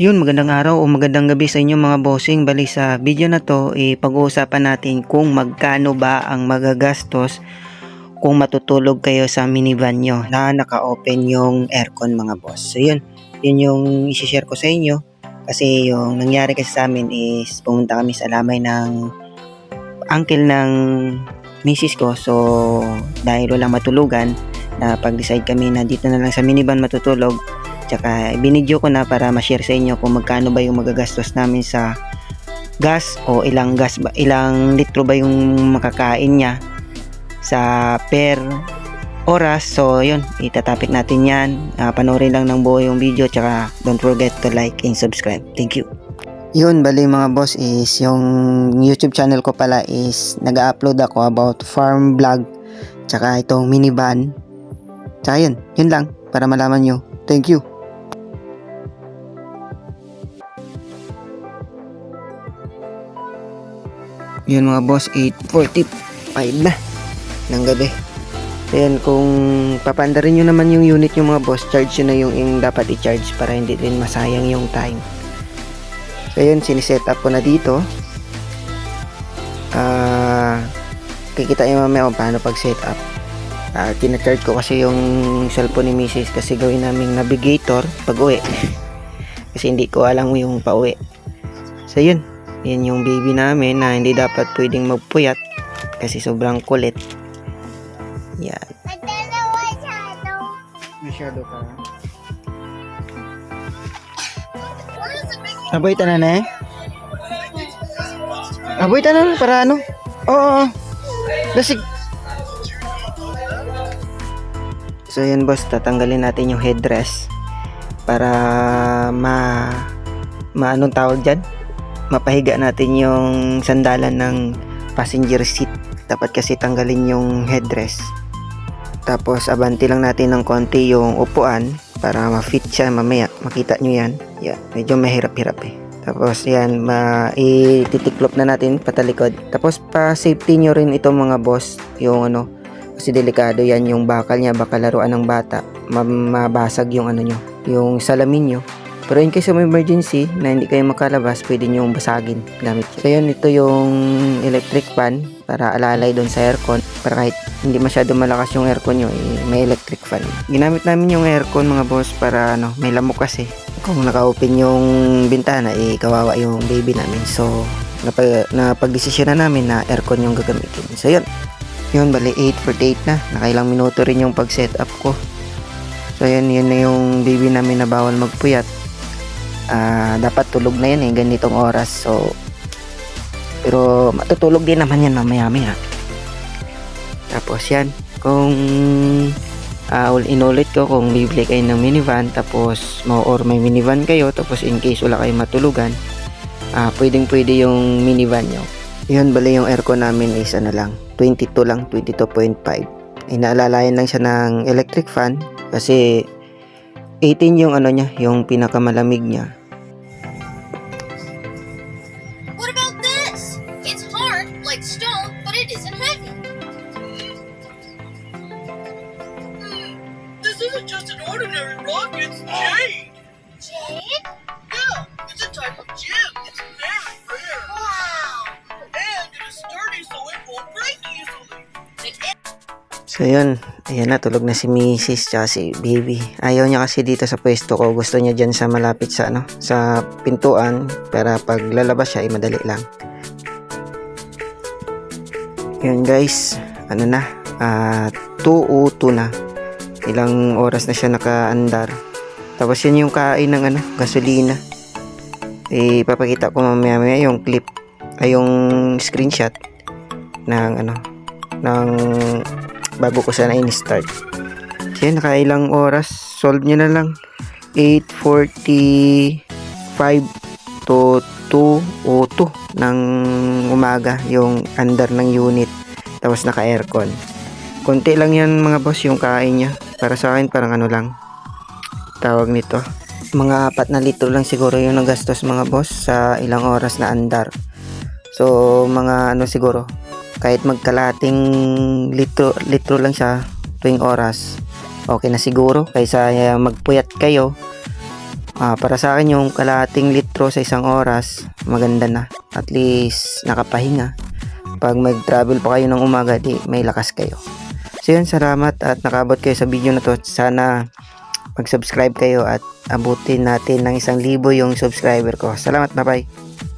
Yun, magandang araw o magandang gabi sa inyo mga bossing. Bali sa video na to, eh, pag-uusapan natin kung magkano ba ang magagastos kung matutulog kayo sa minivan nyo na naka-open yung aircon mga boss. So yun, yun yung isi-share ko sa inyo. Kasi yung nangyari kasi sa amin is pumunta kami sa lamay ng uncle ng misis ko. So dahil walang matulugan, na pag-decide kami na dito na lang sa minivan matutulog Tsaka binidyo ko na para ma-share sa inyo kung magkano ba yung magagastos namin sa gas o ilang gas ba, ilang litro ba yung makakain niya sa per oras. So, yun, itatapik natin yan. Uh, panoorin lang ng buo yung video. Tsaka don't forget to like and subscribe. Thank you. Yun, bali mga boss is yung YouTube channel ko pala is nag-upload ako about farm vlog tsaka itong minivan. Tsaka yun, yun lang para malaman nyo. Thank you. Yun mga boss, 8.45 na ng gabi. Ayan, kung papanda rin nyo naman yung unit yung mga boss, charge nyo na yung, yung dapat i-charge para hindi rin masayang yung time. So yun, siniset up ko na dito. Ah, kikita nyo mamaya kung paano pag set up. Ah, tina-charge ko kasi yung cellphone ni Mrs. kasi gawin naming navigator pag uwi. kasi hindi ko alam yung pauwi. So yun, yan yung baby namin na hindi dapat pwedeng magpuyat kasi sobrang kulit. Yan. Masyado ka. Aboy tanan eh. Aboy tanan para ano? Oo. Lasig. So yan boss, tatanggalin natin yung headdress para ma ma anong tawag dyan? Mapahiga natin yung sandalan ng passenger seat. Dapat kasi tanggalin yung headrest. Tapos abanti lang natin ng konti yung upuan para ma-fit siya mamaya. Makita nyo yan. Yan. Medyo mahirap-hirap eh. Tapos yan, ma ititiklop na natin patalikod. Tapos pa safety nyo rin itong mga boss, yung ano, kasi delikado yan yung bakal niya, baka laruan ng bata. Ma- mabasag yung ano nyo, yung salamin nyo. Pero in case of emergency na hindi kayo makalabas, pwede nyo basagin gamit. So yun, ito yung electric fan para alalay doon sa aircon. Para kahit hindi masyado malakas yung aircon nyo, eh, may electric fan. Ginamit namin yung aircon mga boss para ano, may lamok kasi. Kung naka-open yung bintana, eh, kawawa yung baby namin. So, napag, napag-desisyon na namin na aircon yung gagamitin. So yun, yun, bali 8.48 na. Nakailang minuto rin yung pag-set up ko. So yun, yun na yung baby namin na bawal magpuyat uh, dapat tulog na yan eh ganitong oras. So pero matutulog din naman yan mamaya maya tapos yan kung uh, inulit ko kung bibili kayo ng minivan tapos mo or may minivan kayo tapos in case wala kayong matulugan uh, pwedeng pwede yung minivan nyo. Yun bali yung aircon namin is ano lang 22 lang 22.5 inaalalayan lang siya ng electric fan kasi 18 yung ano niya yung pinakamalamig niya isn't just an ordinary rock, it's jade. Jade? Yeah, it's a type of gem. It's very rare. Wow. And it is sturdy so it won't break easily. So yun, ayan na, tulog na si Mrs. tsaka si Baby. Ayaw niya kasi dito sa pwesto ko. Gusto niya dyan sa malapit sa ano, sa pintuan para pag lalabas siya ay madali lang. Yun guys, ano na, uh, 2.02 na. Ilang oras na siya nakaandar. Tapos yun yung kain ng ano, gasolina. Eh, papakita ko mamaya mamaya yung clip, ay yung screenshot ng ano, ng bago ko sana in-start. So yun, nakailang oras, solve nyo na lang. 8.45 to 2.02 ng umaga yung under ng unit tapos naka aircon konti lang yan mga boss yung kain niya para sa akin parang ano lang tawag nito mga apat na litro lang siguro yung nagastos mga boss sa ilang oras na andar so mga ano siguro kahit magkalating litro, litro lang siya tuwing oras okay na siguro kaysa magpuyat kayo Ah, para sa akin yung kalahating litro sa isang oras, maganda na. At least nakapahinga. Pag mag-travel pa kayo ng umaga, di may lakas kayo. So yun, salamat at nakabot kayo sa video na to. Sana mag-subscribe kayo at abutin natin ng isang libo yung subscriber ko. Salamat, bye-bye.